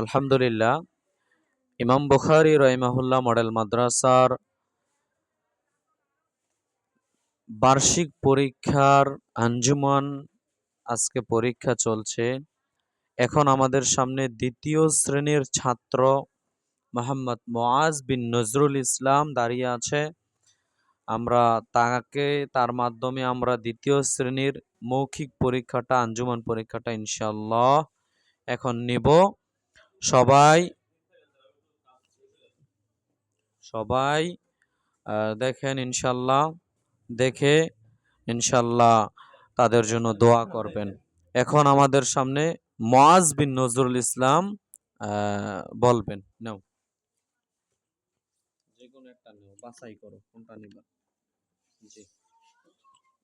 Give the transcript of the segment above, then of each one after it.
আলহামদুলিল্লাহ। ইমাম বুখারী রহিমাহুল্লাহ মডেল মাদ্রাসার বার্ষিক পরীক্ষার আঞ্জুমান আজকে পরীক্ষা চলছে। এখন আমাদের সামনে দ্বিতীয় শ্রেণির ছাত্র মোহাম্মদ মোয়াজ বিন নজরুল ইসলাম দাঁড়িয়ে আছে। আমরা তাকে, তার মাধ্যমে আমরা দ্বিতীয় শ্রেণির মৌখিক পরীক্ষাটা, আঞ্জুমান পরীক্ষাটা ইনশাল্লাহ এখন নিব। সবাই সবাই দেখেন ইনশাল্লাহ দেখে ইনশাল্লাহ তাদের জন্য দোয়া করবেন। এখন আমাদের সামনে মোয়াজ বিন নজরুল ইসলাম বলবেন, নাও। যে নেও? বাছাই করো কোনটা নিবা? জি।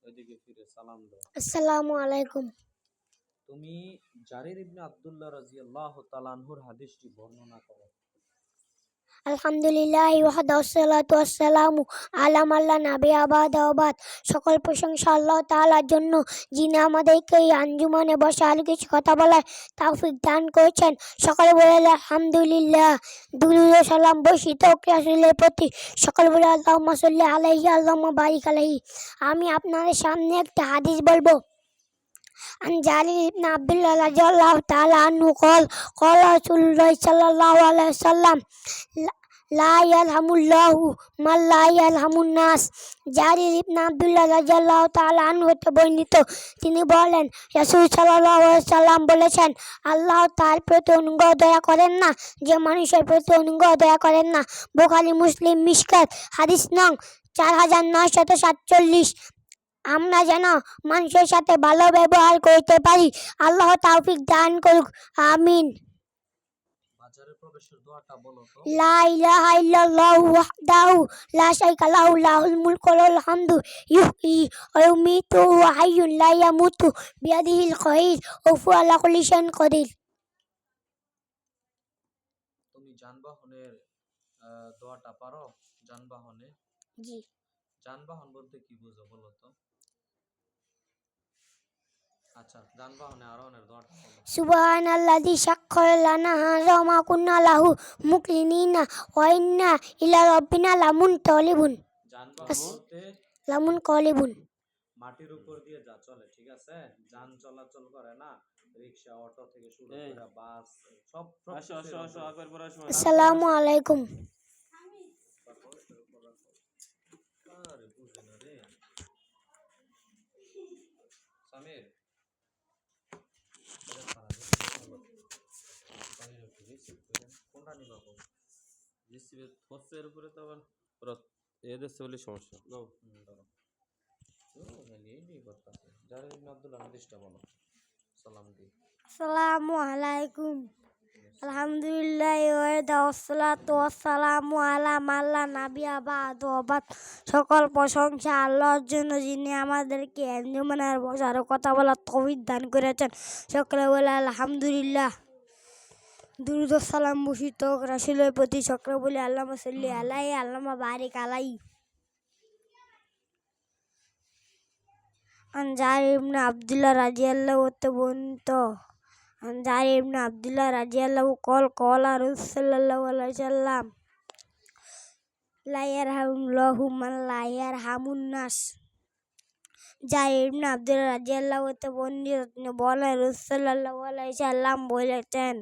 ওইদিকে ফিরে সালাম দাও। আসসালামু আলাইকুম। তুমি জারির ইবনে আব্দুল্লাহ রাদিয়াল্লাহু তাআলা আনহুর হাদিসটি বর্ণনা করো। আলহামদুলিল্লাহ ওয়াহদা ওয়াসসালাতু ওয়াসসালামু আলা মাল্লা নাবি আবাদ আবাদ সকল প্রশংসা আল্লাহ তাআলার জন্য, যিনি আমাদেরকে এই আঞ্জুমানে বসে আরও কিছু কথা বলার তৌফিক দান করেছেন। সকলে বলে আলহামদুলিল্লাহ। দুরুদ সালাম হোক রাসূলের প্রতি সকলে বলে আল্লাহুম্মা সাল্লি আলাইহি, আল্লাহুম্মা বারিক আলাইহি। আমি আপনাদের সামনে একটা হাদিস বলব। عن جابر بن عبد الله رضي الله تعالى عنه قال قال رسول الله صلى الله عليه وسلم لا يرحم الله من لا يرحم الناس জারির ইবনে আব্দুল্লাহ রাদিয়াল্লাহু তাআলা আনহু হতে বর্ণিত তিনি বলেন রাসূল সাল্লাল্লাহু আলাইহি সাল্লাম বলেছেন আল্লাহ তার প্রতি অনুগ্রহ দয়া করেন না যে মানুষের প্রতি অনুগ্রহ দয়া করেন না বুখারী মুসলিম মিশকাত হাদিস নং চার হাজার নয়শত সাতচল্লিশ আমরা যেন মানুষের সাথে ভালো ব্যবহার করতে পারি। আল্লাহ তৌফিক দান করুক। আমিন। তুমি যানবাহনের দোয়াটা পারো জি। যানবাহন বলতে কি বুঝো বলো তো আচ্ছা যানবাহনে আরোহণের দোয়াটা বলো সুবহানাল্লাযী সাক্খারা লানা হাযা ওয়া মা কুন্না লাহু মুকরিনিনা ওয়া ইন্না ইলা রাব্বিনা লামুনতালিবুন যানবাহন আস- বলতে লামুনকালিবুন মাটির উপর দিয়ে যা চলে ঠিক আছে? যান চলাচল করে না রিক্সা অটো থেকে শুরু করে বাস সব সব আসো আসো কিছুর আসো উপরে। আকবর পড়ার সময় আসসালামু আলাইকুম আরে বুঝে না রে সামির এটা খারাপ, সামির একটু receive করেন। কোনটা নিবা হচ্ছে উপরে তো আবার এদের বলে সমস্যা। সালাম আলাইকুম। আলহামদুলিল্লাহ ওয়াহদা ওয়াসসালাতু ওয়াসসালামু আলা মাল্লা নাবিয়া সকল প্রশংসা আল্লাহর জন্য যিনি আমাদেরকে বসার কথা বলার তৌফিক দান করেছেন। সকলে বলে আলহামদুলিল্লাহ। দুরুদ সালাম ভূষিত রাসুলের প্রতি চক্র বলে আল্লাহ সাল্লি আলাই আল্লামা বারিক আলাই আনজার ইবনে আবদুল্লাহ রাজিয়াল্লাহ ওতে বন্ত আনজার ইবনে আবদুল্লাহ রাজিয়াল্লাহ কল কল আর সাল্লাল্লাহু সাল্লাম লাইয়ার হাম লহুমান লাইয়ার হামুন্নাস যা নাস। যার ইবনে আবদুল্লাহ রাজিয়াল্লাহ ওতে বন্দিত বলে রসুল্লাহ আলাইহি সাল্লাম বলেছেন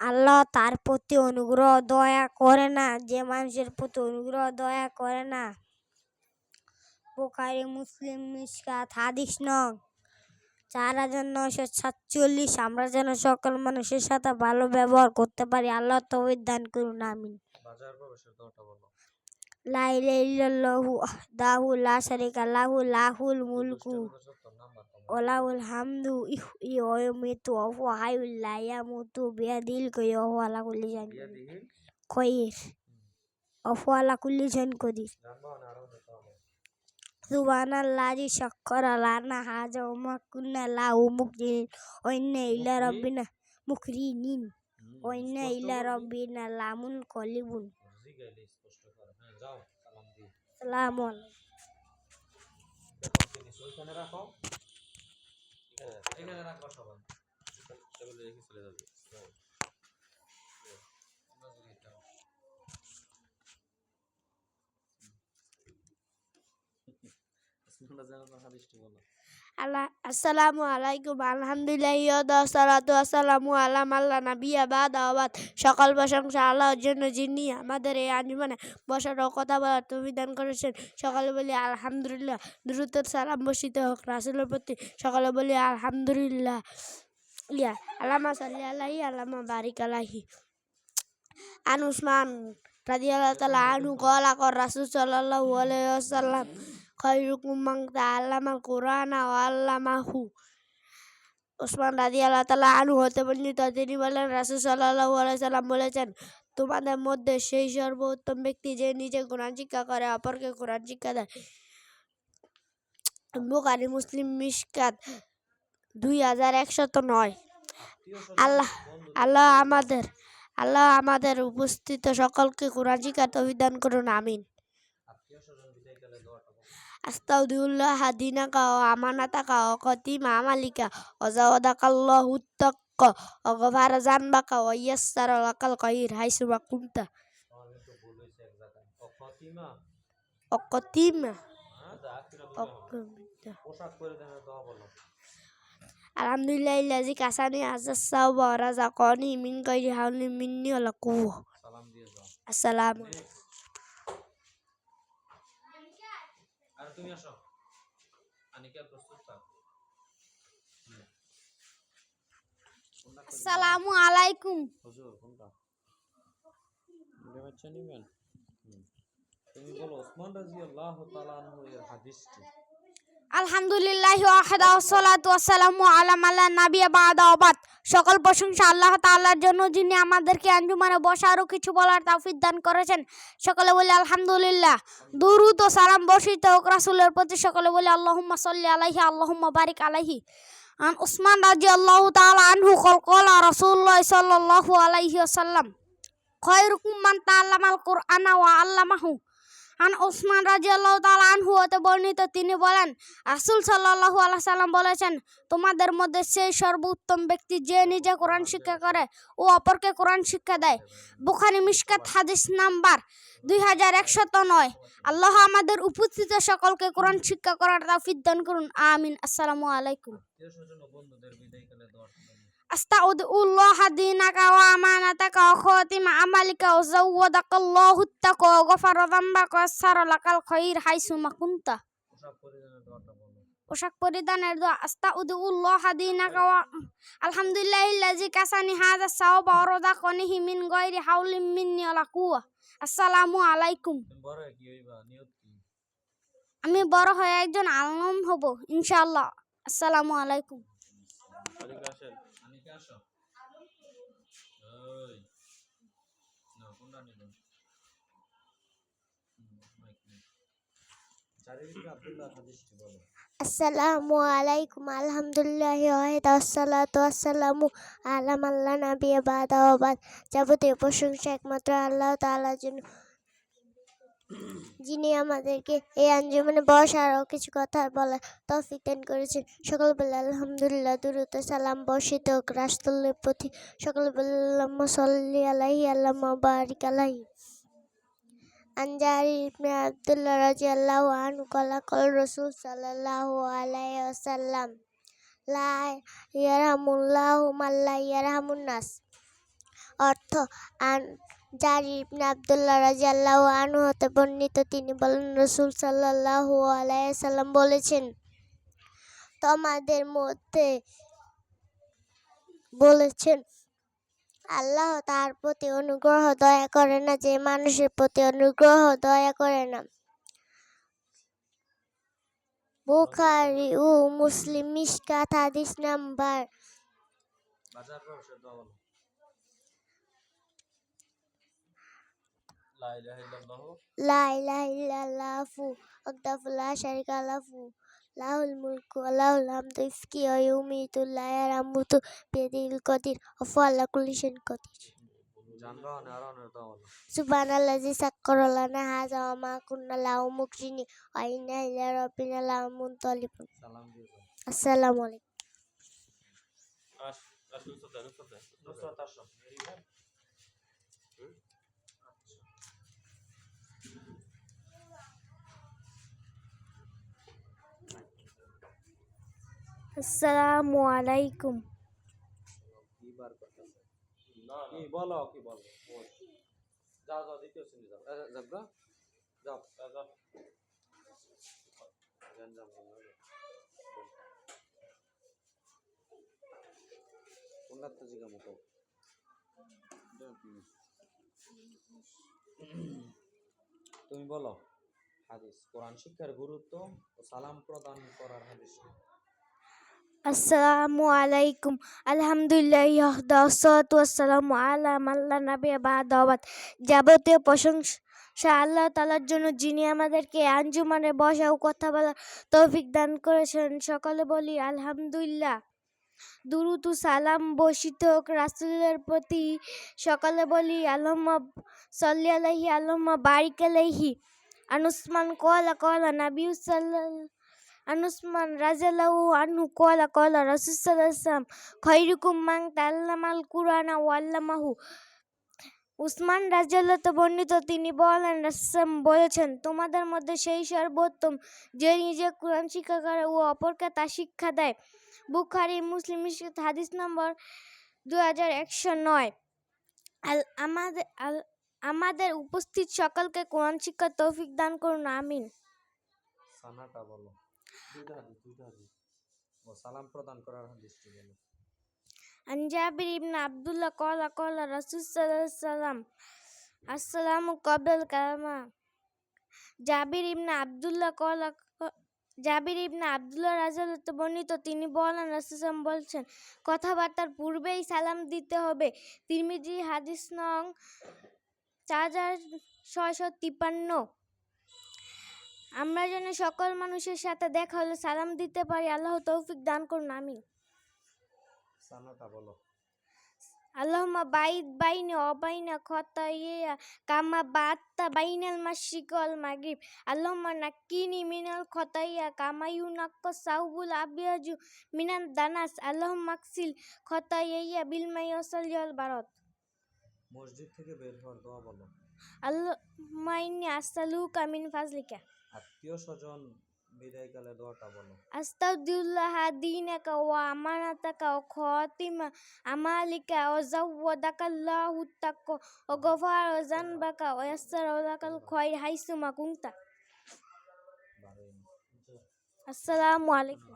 আল্লাহ তার প্রতি অনুগ্রহ দয়া করে না যে মানুষের প্রতি অনুগ্রহ দয়া করে না। বোখারি মুসলিম মিশকাত হাদিস নং চার হাজার নয়শো সাতচল্লিশ। আমরা যেন সকল মানুষের সাথে ভালো ব্যবহার করতে পারি। আল্লাহ তৌফিক দান করুন আমিন। দোয়াটা বলো। লা শারীকা লাহু লাহুল মুলকু। লাহুল হামদু ইয়ামুতু বিয়াদিহিল খায়র ওয়া হুয়া আলা কুল্লি শাইইন বিয়াদিহিল খায়র ওয়া হুয়া আলা কুল্লি শাইইন কাদির। সুবহানাল্লাহি সাক্কারা লানা হাযা ওয়া মা কুন্না লাহু মুকরিনিন ওয়া ইন্না ইলা রাব্বিনা মুকরিনিন হুম, ওয়াইনা ইলা রব্বিনা লামুন কলিবুন জিগাইলে স্পষ্ট করে এখানে রাখো সবাই রেখে চলে যাবে যাও। তোমরা জিগাইতে হবে। না হাদিসটি বলো আসসালামু আলাইকুম আলহামদুলিল্লাহ ইয়াদা সালাতু আসসালামু আলা মাল্লা নাবিয়া বাদ আবাদ সকল প্রশংসা আল্লাহর জন্য যিনি আমাদের এই আঞ্জুমানে বসার ও কথা বলার তুমি দান করেছেন সকালে বলি আলহামদুলিল্লাহ দ্রুত সালাম বসিত হোক রাসুলের প্রতি সকালে বলি আলহামদুলিল্লাহ ইয়া আলামা সাল্লি আলাহি আলামা বারিক আলাহি আন উসমান রাদিয়াল্লাহু তাআলা আনহু ক্বালা কর রাসূল সাল্লাল্লাহু আলাইহি ওয়াসাল্লাম খায়রুকুম মান তাআল্লামাল কুরআনা ওয়া আল্লামাহু ওসমান রাদিয়াল্লাহু তাআলা আনহু হতে বর্ণিত তিনি বলেন রাসূল আলাইহি সাল্লাম বলেছেন, তোমাদের মধ্যে সেই সর্বোত্তম ব্যক্তি যে নিজে কোরআন শিক্ষা করে, অপরকে কোরআন শিক্ষা দেয়। বুখারী, মুসলিম, মিশকাত দুই হাজার একশত নয়। আল্লাহ আল্লাহ আমাদের আল্লাহ আমাদের উপস্থিত সকলকে কোরআন শিক্ষার তৌফিক করুন, আমিন আত্মীয় স্বজন বিদায় গেলে দোয়াটা বলো আস্তাউদিউল্লাহ দিনাকা ও আমানাতাকা ও কতিমা আমালিকা ও জাওয়াদাকাল্লাহু তাক্ক ও গফারা জানবাকা ও ইয়াসসারা লাকাল খাইর হাইসুমা কুনতা। আমার কিন্তু ভুল হয়েছে এক জায়গায় ও ফতিমা ও কতিমা যা আখিরা ও বুঝা হবে পোশাক করে দেন দোয়া বলো আলহামদুলিল্লাহ ইল্লাজি কাসানি আজাসাও ওয়া রাযাকানি মিন গায়রি হাওলিন মিন্নি ওয়ালা কুওয়া আসসালামু আর তুমি আসো। আনিকা প্রস্তুত থাক? আসসালামু আলাইকুম। হুজুর কোনটা? বাচ্চা নিবেন। তুমি বলো ওসমান রাদিয়াল্লাহু তাআলা আনহু এর হাদিসটি। আলহামদুলিল্লাহ ওয়াহদা ওয়াসসালাতু ওয়াসসালামু আলা মাল্লা নাবিয়া বাদা সকল প্রশংসা আল্লাহ তাআলার জন্য, যিনি আমাদেরকে আঞ্জুমানে বসার ও কিছু বলার তাওফিক দান করেছেন। সকলে বলি আলহামদুলিল্লাহ। দুরুদ ও সালাম বর্ষিত হোক প্রতি। সকলে বলি আল্লাহুম্মা সাল্লি আলাইহি, আল্লাহুম্মা বারিক আলাইহি। আন উসমান রাদিয়াল্লাহু তাআলা আনহু কল কলা রাসূলুল্লাহ সাল্লাল্লাহু আলাইহি ওয়াসাল্লাম, খায়রুকুম মান তাআল্লামাল কুরআনা ওয়া আল্লামাহু। আন ওসমান রাজিয়াল্লাহু তাআলা আনহু হতে বর্ণিত তিনি বলেন, রাসূল সাল্লাল্লাহু আলাইহি সাল্লাম বলেছেন, তোমাদের মধ্যে সেই সর্বোত্তম ব্যক্তি যে নিজে কোরআন শিক্ষা করে, ও অপরকে কোরআন শিক্ষা দেয়। বুখারী মিশকাত হাদিস নাম্বার দুই হাজার একশত নয়। আল্লাহ আমাদের উপস্থিত সকলকে কোরআন শিক্ষা করার তৌফিক দান করুন। আমিন। আসসালামু আলাইকুম। আস্তাউদুল্লাহ দিনাকা ওয়া আমানাতাকা ওয়া খাতিমা আমালিকা ওয়া যাওয়াদাকাল্লাহু তাকওয়া ওয়া গফারা যামবাকা ওয়া সারা লাকাল খাইর হাইসুমা কুনতা পোশাক পরিধানের দোয়া আস্তাউদুল্লাহ দিনাকা ওয়া কাসানি হাযা সাওবা ওয়া রাযাকানিহি মিন গায়রি হাওলিন মিন্নি ওয়ালা কুওয়া আসসালামু আলাইকুম আমি বড় হয়ে একজন আলম হব, ইনশাআল্লাহ। আসসালামু আলাইকুম আলিকা আসেন আনিকা আসো ওই না কোনটা নিবেন হুম, মাইক নেই। চারিদিক আব্দুল্লাহ হাদিসটি বলো আসসালামু আলাইকুম, আলহামদুলিল্লাহ ওয়াহিদা আসসালাতু আসসালামু আলা মাল্লা নাবি বাদা ওবাদ যাবতীয় প্রশংসা একমাত্র আল্লাহ তাআলার জন্য। যিনি আমাদেরকে এই আঞ্জুমানে বসার আরও কিছু কথা বলার তফিক দান করেছেন। সকালবেলা আলহামদুলিল্লাহ দুরুত সালাম বর্ষিত প্রতি সকল বলে সকালবেলা সাল্লি আলাহি আল্লাহ বারিক আলাহি আঞ্জারি ইবনে আব্দুল্লাহ রাজি আল্লাহ আনু কলাকল রসুল সাল্লাহ আলাই আসাল্লাম লা ইয়ারহামুল্লাহ মাল্লা ইয়ারহামুন্নাস অর্থ, আন জারি ইবনে আব্দুল্লাহ রাদিয়াল্লাহু আনহু হতে বর্ণিত তিনি বলেন, রাসূল সাল্লাল্লাহু আলাইহি সাল্লাম বলেছেন, তোমাদের মধ্যে বলেছেন, আল্লাহ তার প্রতি অনুগ্রহ দয়া করে না, যে মানুষের প্রতি অনুগ্রহ দয়া করে না। বুখারি ও মুসলিম মিশকাত হাদিস নাম্বার বাজার প্রবেশের দোয়া বলো লা ইলাহা ইল্লাল্লাহু লা ইলাহা ইল্লাল্লাহু ওয়াহদাহু লা শারীকা লাহু লাহুল মুলকু ওয়া লাহুল হামদু ইফকি ওয়া ইউমিতু লা ইয়ামুতু বিয়াদিল কদির ওয়া হুয়া আলা কুল্লি শাইইন কদির সুবহানাল্লাজি সাক্কারা লানা হাযা ওয়া মা কুন্না লাহু মুকরিনি ওয়া ইন্না ইলা রাব্বিনা লামুনতালিবুন আসসালামু আলাইকুম আসসালামু আলাইকুম। তুমি বলো হাদিস কোরআন শিক্ষার গুরুত্ব ও সালাম প্রদান করার হাদিস? আসসালামু আলাইকুম আলহামদুলিল্লাহ ইয়াহদা সালাতু ওয়াসসালামু আলা মাল্লা নবী বাদাওয়াত যাবতীয় প্রশংসা আল্লাহ তাআলার জন্য, যিনি আমাদেরকে আঞ্জুমানে বসা ও কথা বলার তৌফিক দান করেছেন। সকলে বলি আলহামদুলিল্লাহ। দুরুদ ও সালাম হোক রাসূলের প্রতি। সকলে বলি আল্লাহুম্মা সাল্লি আলাইহি, আল্লাহুম্মা বারিক আলাইহি। আনুসমান কলা কলা আনুসমান রাজালাহু আনহু কলা কলা রাসুসাল্লাম খৈরুকুম মাং তাল্লামাল কুরআনা ওয়াল্লামাহু উসমান রাজাল্লাহ বর্ণিত তিনি বলেন রাসসাম বলেছেন তোমাদের মধ্যে সেই সর্বোত্তম যে নিজে কোরআন শিক্ষা করে ও অপরকে তা শিক্ষা দেয় বুখারি মুসলিম হাদিস নম্বর দু হাজার একশো নয় আমাদের আমাদের উপস্থিত সকলকে কোরআন শিক্ষার তৌফিক দান করুন আমিন সানাটা বলো দুইটা হাদিস দুইটা হাদিস ও সালাম প্রদান করার হাদিসটি বলো عن جابر بن عبد الله قال قال رسول صلى الله عليه وسلم السلام قبل الكلام জাবির ইবনে আব্দুল্লাহ কল জাবির ইবনে আব্দুল্লাহ রাজালত বর্ণিত তিনি বলেন রাসুসাম বলছেন কথাবার্তার পূর্বেই সালাম দিতে হবে তিরমিজি হাদিস নং চার হাজার ছয়শো তিপ্পান্ন আমরা যেন সকল মানুষের সাথে দেখা হলে সালাম দিতে পারি। আল্লাহ তৌফিক দান করুন আমি সানাটা বলো। আল্লাহুম্মা বাইদ বাইনি অবাইনা খতাইয়া কামা বাত্তা বাইনাল ওয়াল মাগরিব। আল্লাহুম্মা নাক্কিনি মিনাল খতাইয়া কামা ইউনাক্কা সাউবুল আবিয়াজু মিনাল দানাস। আল্লাহুম্মা আকসিল খতাইয়া বিল মাই ওয়াসাল ওয়াল বারাত। মসজিদ থেকে বের হওয়ার দোয়া বলো। আল্লাহুম্মা ইন্নী আসসালুকা মিন ফাজলিকা। আত্মীয় স্বজন বিদায়কালে দোয়াটা বলো। আস্তাউদ্দিল্লাহ দীনাকা ওয়া আমানাতাকা ওয়া খাতিমা আমালিকা ওয়া জাওয়াদাকাল্লাহু তাকওয়া ওয়া গফারা যানবাকা ওয়া ইয়াসসারা লাকাল খায়র হাইসুমা কুনতা। আসসালামু আলাইকুম।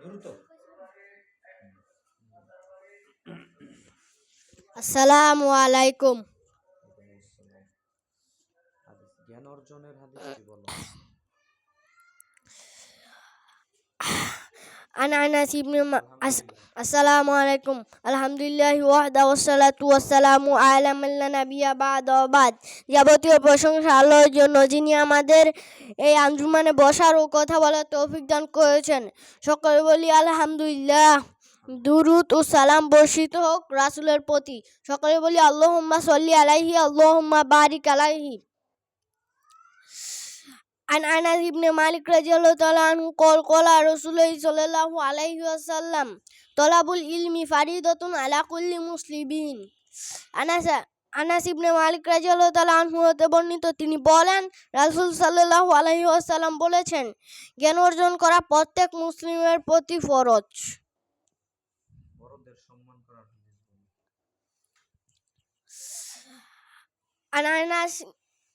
দ্রুত আসসালামু আলাইকুম। জ্ঞান অর্জনের হাদিসটি বলো মা- আস- আসসালামু আলাইকুম। আলহামদুলিল্লাহ ওয়াহদা ওয়াসসালাতু ওয়াসসালামু আলা মান লা নাবিয়্যা বা'দা ওয়া বাদ। যাবতীয় প্রশংসা আল্লাহর জন্য, যিনি আমাদের এই আঞ্জুমানে বসার ও কথা বলার তৌফিক দান করেছেন। সকলে বলি আলহামদুলিল্লাহ। দুরুদ ও সালাম বর্ষিত হোক রাসূলের প্রতি সকলে বলি আল্লাহুম্মা সাল্লি আলাইহি আল্লাহুম্মা বারিক আলাইহি عن أنس بن مالك رضي الله تعالى عنه قال قال رسول الله صلى الله عليه وسلم طلب العلم فريضة على كل مسلمين আনাস আনাস ইবনে মালিক রাদিয়াল্লাহু তাআলা আনহু হতে বর্ণিত তিনি বলেন রাসূল সাল্লাল্লাহু আলাইহি ওয়াসাল্লাম বলেছেন জ্ঞান অর্জন করা প্রত্যেক মুসলিমের প্রতি ফরজ عن أنس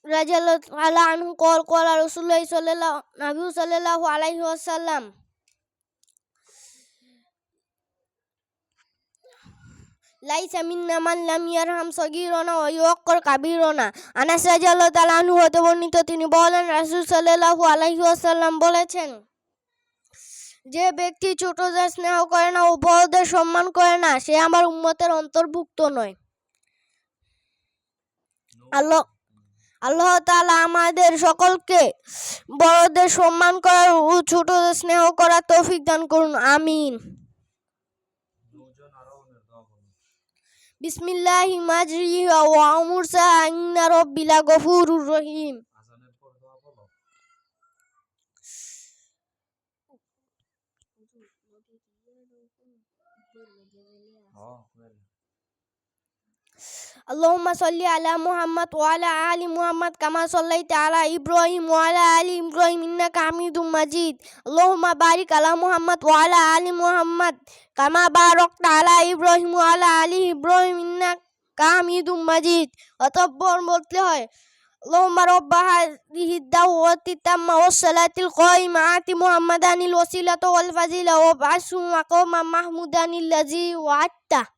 رضي الله تعالى عنه قال قال رسول الله صلى الله نبي صلى الله عليه وسلم লাইসা মিন্না মান লাম ইয়ারহাম সগীরনা ওয়া ইউক্কর কাবীরনা আনাস রাদিয়াল্লাহু তাআলা আনহু হতে বর্ণিত তিনি বলেন রাসূল সাল্লাল্লাহু আলাইহি ওয়াসাল্লাম বলেছেন যে ব্যক্তি ছোটদের স্নেহ করে না ও বড়দের সম্মান করে না সে আমার উম্মতের অন্তর্ভুক্ত নয় আল্লাহ আল্লাহ তালা আমাদের সকলকে বড়দের সম্মান করার ও ছোটদের স্নেহ করার তৌফিক দান করুন, আমিন। বিসমিল্লাহি মাজরিহা ওয়া মুরসা ইন্না রাব্বিলা গফুরুর রহিম। اللهم صل على محمد وعلى آل محمد كما صليت على إبراهيم وعلى آل إبراهيم إنك حميد مجيد اللهم بارك على محمد وعلى آل محمد كما باركت على إبراهيم وعلى آل إبراهيم إنك حميد مجيد অতঃপর বলতে হয় اللهم رب هذه الدعوة التامة والصلاة القائمة آت محمدا الوسيلة والفضيلة وابعثه مقاما محمودا الذي وعدته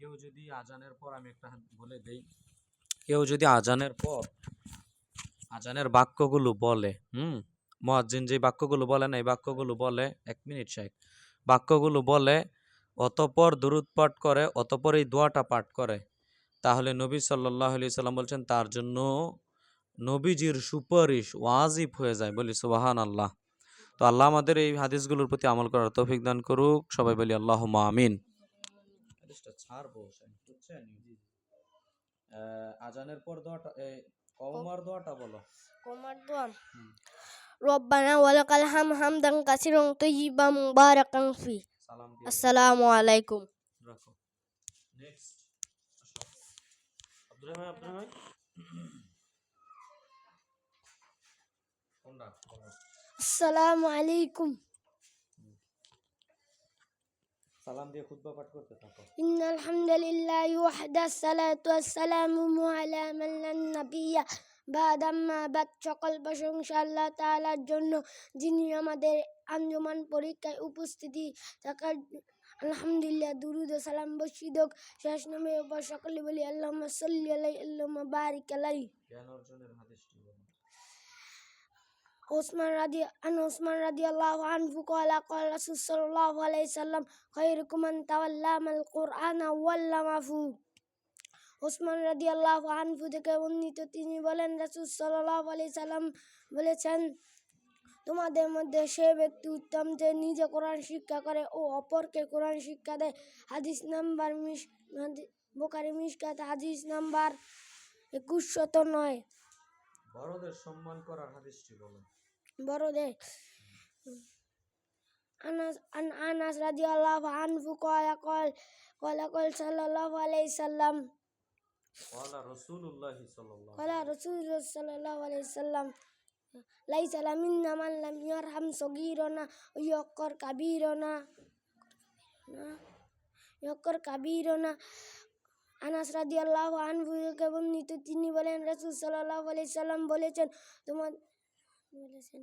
কেউ যদি আজানের পর, আমি একটা বলে দেই, কেউ যদি আজানের পর আজানের বাক্যগুলো বলে, হুম, মুয়াজ্জিন যে বাক্যগুলো বলে না, এই বাক্যগুলো বলে, এক মিনিট শেখ বাক্যগুলো বলে, অতপর দুরুদ পাঠ করে, অতপর এই দোয়াটা পাঠ করে, তাহলে নবী সাল্লাহ আলি সাল্লাম বলছেন, তার জন্য নবীজির সুপারিশ ওয়াজিব হয়ে যায়, বলি সুবাহান আল্লাহ তো আল্লাহ আমাদের এই হাদিসগুলোর প্রতি আমল করার তৌফিক দান করুক, সবাই বলি আল্লাহ আমিন। হাদিসটা ছাড়বো বুঝছেন? আজানের পর দোয়াটা কওমার দোয়াটা বলো। কোমার দোয়া? রব্বানা ওয়ালাকাল হাম হামদান কাসিরান তাইয়িবান মুবারাকান ফি। সালাম দিয়ে আসসালামু আলাইকুম। রাখো। নেক্সট আব্দুর রহমান আব্দুর রহমান। কোনটা? আসসালামু আলাইকুম। সালাম দিয়ে খুতবা পাঠ করতে থাকো। ইন আলহামদুলিল্লাহি ওয়াহদা সালাতু ওয়াসসালামু আলা মান লা নাবিয়্যা বাদাম্মা বাদ সকল প্রশংসা আল্লাহ তাআলার জন্য যিনি আমাদের আঞ্জমান পরীক্ষায় উপস্থিতি থাকার আলহামদুলিল্লাহ দুরুদ সালাম বর্ষিত শেষ নামে উপর সকলে বলি আল্লাহুম্মা সাল্লি আলাই আল্লাহুম্মা বারিক আলাই জ্ঞান অর্জনের হাদিসটি ওসমান রাদি আন ওসমান রাদি আল্লাহ আনহু কলা কল রাসুল সাল্লাল্লাহু আলাইহি সাল্লাম খায়রুকুম মান তাওয়াল্লামাল কোরআন ওয়াল্লামাহু ওসমান রাদি আল্লাহ আনহু থেকে উন্নীত তিনি বলেন, রাসুল সাল্লাল্লাহু আলাইহি সাল্লাম বলেছেন, তোমাদের মধ্যে সে ব্যক্তি উত্তম যে নিজে কোরআন শিক্ষা করে ও অপরকে কোরআন শিক্ষা দেয়। হাদিস নাম্বার মিস বোকারি মিসকাত হাদিস নাম্বার একুশ শত নয়। বড়দের সম্মান করার হাদিসটি বলো বড়দের। আনাস আন আনাস রাদিয়াল্লাহু আনহু কয় কল কল কল সাল্লাল্লাহু আলাইহি সাল্লাম। ওয়ালা রাসূলুল্লাহ সাল্লাল্লাহু কলা রাসূলুল্লাহ সাল্লাল্লাহু আলাইহি সাল্লাম লাইসা মিন্না মান লাম ইয়ারহাম সগীরনা ওয়া ইয়াক্কর কাবীরনা ইয়াক্কর কাবীরনা। আনাস রাদিয়াল্লাহু আনহু থেকে বর্ণিত তিনি বলেন রাসূল সাল্লাল্লাহু আলাইহি সাল্লাম বলেছেন তোমার বলেছেন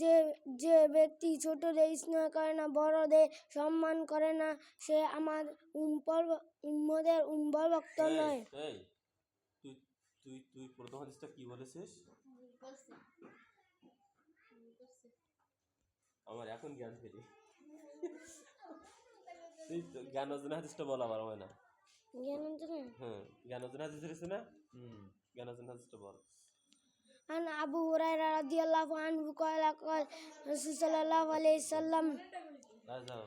যে যে ব্যক্তি ছোটদের স্নেহ করে না বড়দের সম্মান করে না সে আমার উম্পর উম্মদের উম্বর ভক্ত নয়। তুই তুই তুই প্রথম হাদিসটা কি বলেছিস? আমার এখন জ্ঞান ফিরি। তুই জ্ঞান অর্জন হাদিসটা বলা আমার হয় না? জ্ঞান অর্জনে হ্যাঁ জ্ঞান অর্জন হাদিস না? হুম জ্ঞান অর্জন হাদিসটা বল। عن أبو هريرة رضي الله عنه قال قال رسول صلى الله عليه وسلم না যাও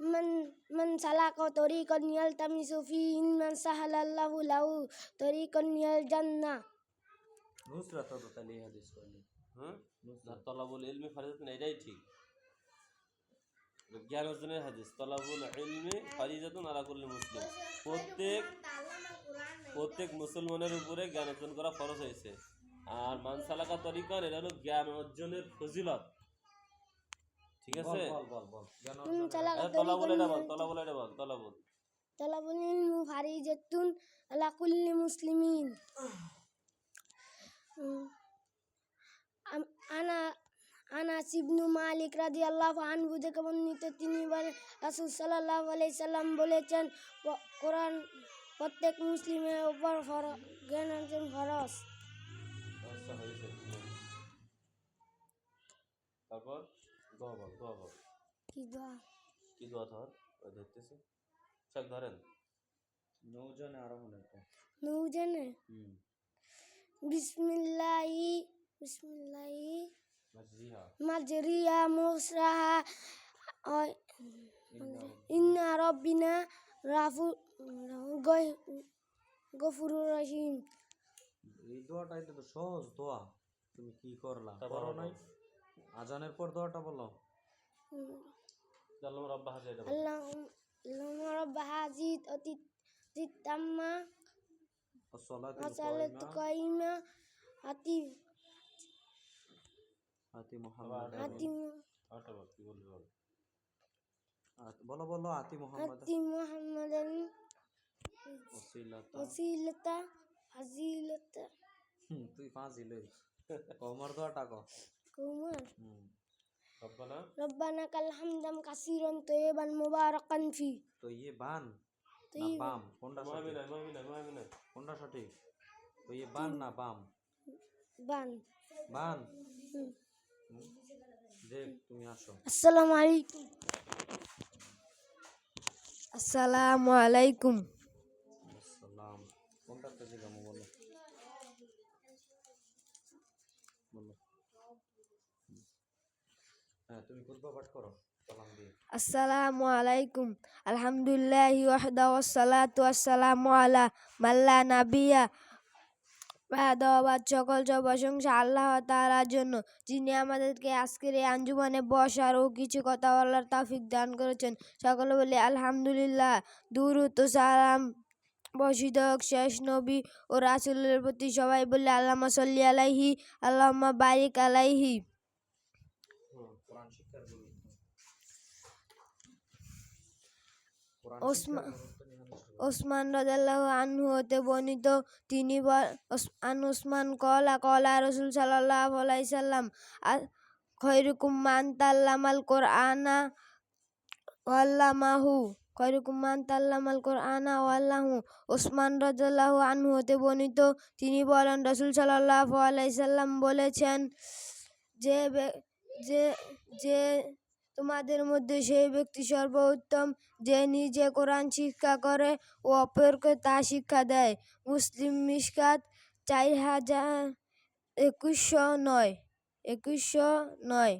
من من سلك طريقا يلتمس فيه علما سهل الله له طريقا إلى الجنة নুসরাত তাহলে এই হাদিস করলি হ্যাঁ না তলাবুল ইলমি ফারিজাতুন এটাই ঠিক জ্ঞান অর্জনের হাদিস তলাবুল ইলমি ফারিজাতুন আলা কুল্লি মুসলিম প্রত্যেক প্রত্যেক মুসলমানের উপরে জ্ঞান অর্জন করা ফরজ হয়েছে আর মানসালাকা তরিকার এটা হলো জ্ঞান অর্জনের ফজিলত। ঠিক আছে? তলা বলে বল তলা বলে বল তলা বল তলা আলা কুল্লি মুসলিমিন। আনা মালিক তিনি সাল্লাম বলেছেন কোরআন প্রত্যেক মুসলিমের উপর জ্ঞান অর্জন ফরজ। তারপর দোয়া বল দোয়া বল কি দোয়া? কি দোয়া ধর ওই ধরতেছে। সব ধরেন। নৌজনে আরও হয় নৌজনে হুম। বিসমিল্লাহি বিসমিল্লাহি। মাজরিহা মাজরিয়া মুসরাহা ইন্না রব্বিনা। রাফু গফুরুর রহিম। এই দোয়াটা এটা তো সহজ দোয়া। তুমি কি করলা? করো নাই? আজানের পর দোয়াটা বলো। আল্লাহ রব্বা হাজা এটা বলো। আল্লাহ আল্লাহ হাজিদ অতি আসালাত কাইমা। কাইমা আতি আতি মুহাম্মদ। আতি বল, বল। আতি মুহাম্মদ। আতি মুহাম্মাদান ওসিলাতা ওসিলতা ফাজিলতা। তুই ফাজিলই কমর দোয়াটা কো কুমার হুম রব্বানা রব্বানা কাল হামদাম কাসিরান তয়্যিবান মুবারাকান ফি তো ইয়ে বান না বাম কোনটা সঠিক কোনটা সঠিক তো ইয়ে বান না বাম বান বান। দেখ তুমি আসো। আসসালামু আলাইকুম আসসালামু আলাইকুম আসসালাম কোনটাতে জিগামো বলো বলো হুম। হ্যাঁ তুমি খুতবা পাঠ করো সালাম দিয়ে আসসালামু আলাইকুম। আলহামদুলিল্লাহ ওয়াহদা ওয়াসসালাতু ওয়াসসালামু আলা মাল্লা নাবিয়া। বাদ সকল সব প্রশংসা আল্লাহ তাআলার জন্য, যিনি আমাদেরকে আজকের এই আঞ্জুমানে বসার ও কিছু কথা বলার তৌফিক দান করেছেন। সকলে বলি, আলহামদুলিল্লাহ। দুরুদ ও সালাম। হোক শেষ নবী ও রাসূলের প্রতি সবাই বলে আল্লামা সাল্লি আলাইহি, আল্লাহুম্মা বারিক আলাইহি কোরআন শিক্ষার গুরুত্ব কোরআন ওসমান- রাদিয়াল্লাহু আনহু হতে বর্ণিত তিনি আন ওসমান কলা কলা রসুল সাল্লাল্লাহু আলাইহি সাল্লাম, আ- খৈরুকুম মান তাল্লামাল কোরআনা ওয়াল্লামাহু, খৈরুকুম মান তাল্লামাল কোরআনা ওয়াল্লাহু, ওসমান রাদিয়াল্লাহু আনহু হতে বর্ণিত তিনি বলেন, রসুল সাল্লাল্লাহু আলাইহি সাল্লাম বলেছেন যে যে যে তোমাদের মধ্যে সেই ব্যক্তি সর্বোত্তম যে নিজে কোরআন শিক্ষা করে ও অপরকে তা শিক্ষা দেয়। মুসলিম মিশকাত চার হাজার একুশশো নয়। একুশশো নয়।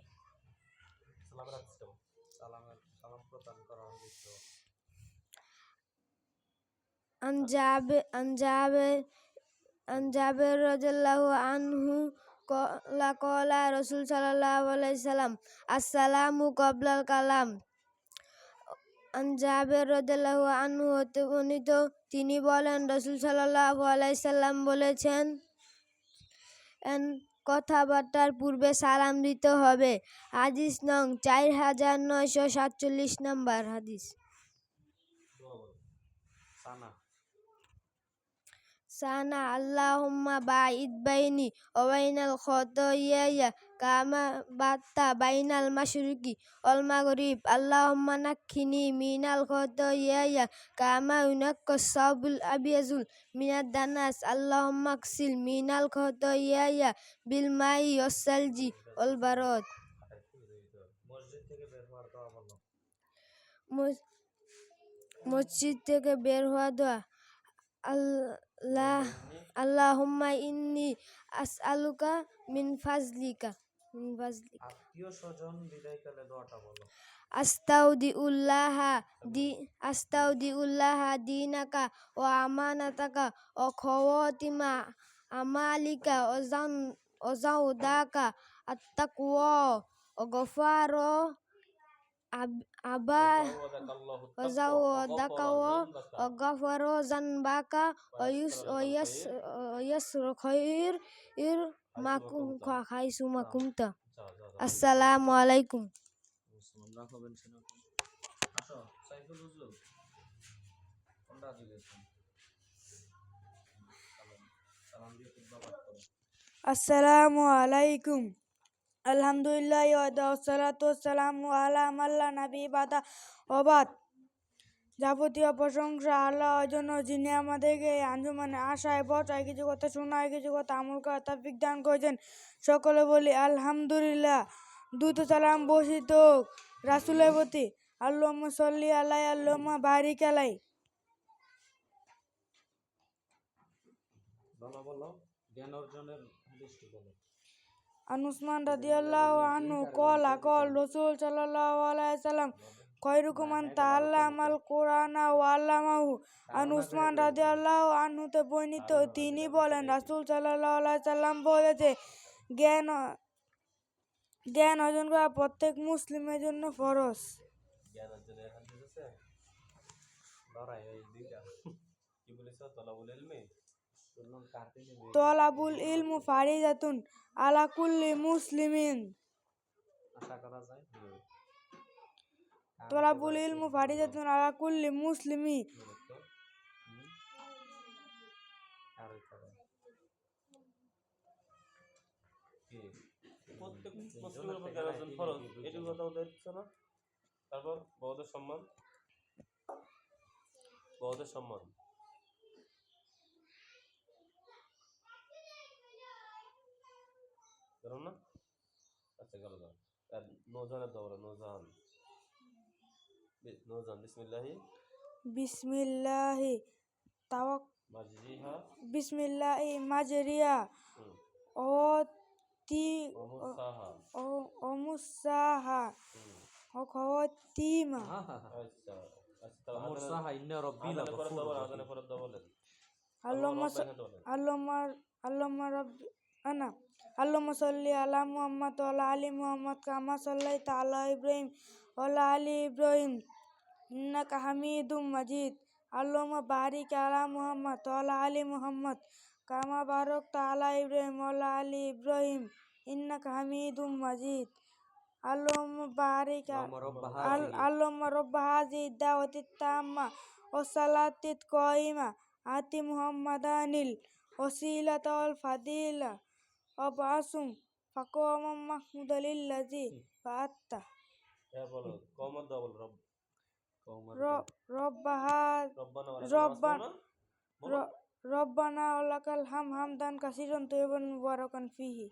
আনজাবে আনজাবে আনজাবে রাদিয়াল্লাহু আনহু কলা কলা রসুল সাল্লাল্লাহু আলাইহি সাল্লাম, আসসালামু কবলাল কালাম। আনজাবে রাদিয়াল্লাহু আনহু হতে বর্ণিত, তিনি বলেন, রসুল সাল্লাল্লাহু আলাইহি সাল্লাম বলেছেন কথাবার্তার পূর্বে সালাম দিতে হবে। হাদিস নং চার হাজার নয়শো সাতচল্লিশ নাম্বার হাদিস দোয়া বলো। সানা সানা আল্লাহুম্মা বাঈদ বাইনি ওয়া বাইনাল খতায়ায়া কামা বাত্তা বাইনাল মাশরিকি ওয়াল মাগরিব আল্লাহুম্মা নাক্কিনি মিনাল খতায়ায়া কামা ইউনাক্কাস সাবুল আবিয়াজুল মিনাদ দানাস আল্লাহুম্মা আকসিল মিনাল খতায়ায়া বিল মাই বারদ মসজিদ থেকে বের হওয়ার দোয়া বলো মসজিদ থেকে বের হওয়া দোয়া. আল্লাহ আল্লাহুম্মা ইন্নি আসআলুকা মিন ফাজলিকা। মিন ফাজলিকা। আত্মীয় স্বজন বিদায়কালে দোয়াটা বলো। আস্তাউদিউল্লাহা দি আস্তাউদিউল্লাহা দিনাকা ও আমানাতাকা ও খওয়াতিমা আমালিকা ও জান ও জাউদাকা আত্তাকওয়া ও গফারো আব- আবা ওয়াদাকাল্লাহু ও তাকওয়া, জাউদাকা ও ওয়াগাফারা ও গফারো জানবাকা ও ইউস ও ইয়াস ও ইয়াসর খৈর ইর মাকুম খাইসু মাকুমতা। আসসালামু আলাইকুম আসো সাইফুল হুজুর। কোনটা আসসালামু আলাইকুম আলহামদুলিল্লাহ ওয়াদালাতু আসসালামু আলা মাল্লা নবী বাদা। ওবাদ যাবতীয় প্রশংসা আল্লাহর জন্য যিনি আমাদেরকে আঞ্জুমানে আশায় বসায় কিছু কথা শোনায়, কিছু কথা আমল করার তৌফিক দান করেছেন। সকলে বলি আলহামদুলিল্লাহ, দ্রুত সালাম বসিত রাসুলের প্রতি। আল্লাহ সল্লি আলাই আল্লাহ বারিক আলাই বলো, জ্ঞান অর্জনের আন উসমান রাদিয়াল্লাহু আনহু কলা কল রসুল সাল্লাল্লাহু আলাইহি সাল্লাম খয়রুকুম মান তাআল্লামাল কোরআনা ওয়া আল্লামাহু। আন উসমান রাদিয়াল্লাহু আনহুতে বর্ণিত তিনি বলেন, রাসূল সাল্লাল্লাহু আলাইহি সাল্লাম বলেছে, জ্ঞান জ্ঞান অর্জন করা প্রত্যেক মুসলিমের জন্য ফরজ। জ্ঞান এই দুইটা। কি বলেছ? তলাবুল ইলমি? তলাবুল ইলমু ফারিজাতুন আলা কুল্লি মুসলিমিন। আশা করা যায় তলাবুল ইলমু ফারিজাতুন আলা কুল্লি মুসলিমি প্রত্যেক মুসলিমের উপর জ্ঞান অর্জন ফরজ। এটুকু কথা বলতে না? তারপর বড়দের সম্মান। বড়দের সম্মান। গেল না আচ্ছা গেল গেল আর নৌজানের দৌড়া নৌজান। বি- নৌজান বিসমিল্লাহি। বিসমিল্লাহি তাওয়াক মাজিহা। বিসমিল্লাহি মাজরিয়া। ও তি ও অমুসাহা ও খওয়াতিমা আচ্ছা আচ্ছা ইন্না রব্বি লাগফুর দবলেন আল্লাহুম্মা আল্লাহুম্মা রাব্বি আনা আল্লাহুম্মা সাল্লি আলা মুহাম্মদ ওয়া আলা আলি মুহাম্মদ কামা সাল্লাইতা আলা ইব্রাহিম ওয়া আলা আলি ইব্রাহিম ইন্নাকা হামিদুম মাজিদ আল্লাহুম্মা বারিক আলা মুহাম্মদ ওয়া আলা আলি মুহাম্মদ কামা বারাকতা আলা ইব্রাহিম ওয়া আলা আলি ইব্রাহিম ইন্নাকা হামিদুম মাজিদ আল্লাহুম্মা বারিক আ- اللهم رب আল- هذه اللهم رب هذه الدعوة التامة والصلاة القائمة آت محمدا الوسيلة والفضيلة অবাসুম ফাকওয়াম মাহমুদালিল লাজি ফাত্তা হ্যাঁ বলো দাও বলো রব রব্বান রব্বানা হাম হামদান কাসিরন তৈবান মুবারাকান ফিহি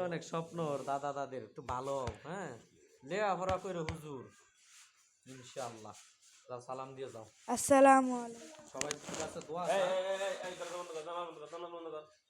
অনেক স্বপ্ন দাদা দাদের একটু ভালো হ্যাঁ। লে করে হুজুর ইনশাআল্লাহ। যাও সালাম দিয়ে যাও আসসালামু আলাইকুম সবাই ঠিক আছে দোয়া এই এই এই দরজা বন্ধ কর জানালা বন্ধ কর জানালা বন্ধ কর